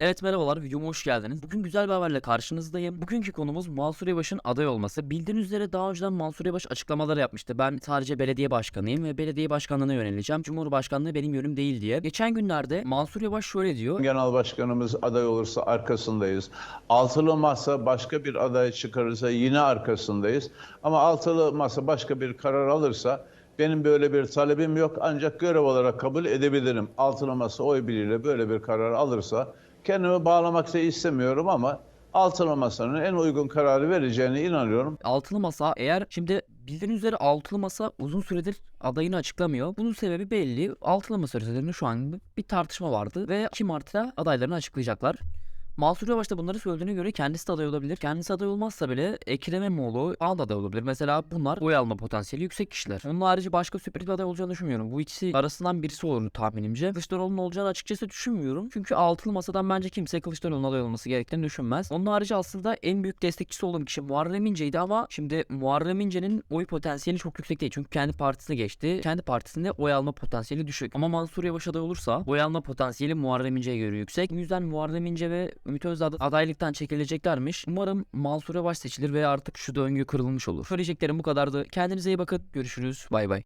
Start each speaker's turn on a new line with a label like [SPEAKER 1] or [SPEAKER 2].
[SPEAKER 1] Evet merhabalar videoma hoş geldiniz. Bugün güzel bir haberle karşınızdayım. Bugünkü konumuz Mansur Yavaş'ın aday olması. Bildiğiniz üzere daha önceden Mansur Yavaş açıklamaları yapmıştı. Ben sadece belediye başkanıyım ve belediye başkanlığına yöneleceğim. Cumhurbaşkanlığı benim yönüm değil diye. Geçen günlerde Mansur Yavaş şöyle diyor.
[SPEAKER 2] Genel başkanımız aday olursa arkasındayız. Altılı masa başka bir aday çıkarırsa yine arkasındayız. Ama altılı masa başka bir karar alırsa benim böyle bir talebim yok ancak görev olarak kabul edebilirim. Altılı masa oy birliğiyle böyle bir karar alırsa kendimi bağlamak da istemiyorum ama altılı masanın en uygun kararı vereceğine inanıyorum.
[SPEAKER 1] Altılı Masa eğer şimdi bildiğiniz üzere Altılı Masa uzun süredir adayını açıklamıyor. Bunun sebebi belli. Altılı Masa üzerinde şu an bir tartışma vardı ve 2 Mart'ta adaylarını açıklayacaklar. Mansur Yavaş da bunları söylediğine göre kendisi de aday olabilir. Kendisi aday olmazsa bile Ekrem İmamoğlu falan da aday olabilir. Mesela bunlar oy alma potansiyeli yüksek kişiler. Onun harici başka sürpriz bir aday olacağını düşünmüyorum. Bu ikisi arasından birisi olur tahminimce. Kılıçdaroğlu'nun olacağını açıkçası düşünmüyorum. Çünkü altılı masadan bence kimse Kılıçdaroğlu'nun aday olması gerektiğini düşünmez. Onun harici aslında en büyük destekçisi olduğum kişi Muharrem İnce'ydi ama şimdi Muharrem İnce'nin oy potansiyeli çok yüksek değil. Çünkü kendi partisine geçti. Kendi partisinde oy alma potansiyeli düşük. Ama Mansur Yavaş aday olursa oy alma potansiyeli Muharrem İnce'ye göre yüksek. Bu yüzden Muharrem İnce ve Ümit Özdağ da adaylıktan çekileceklermiş. Umarım Mansur Yavaş seçilir ve artık şu döngü kırılmış olur. Söyleyeceklerim bu kadardı. Kendinize iyi bakın. Görüşürüz. Bay bay.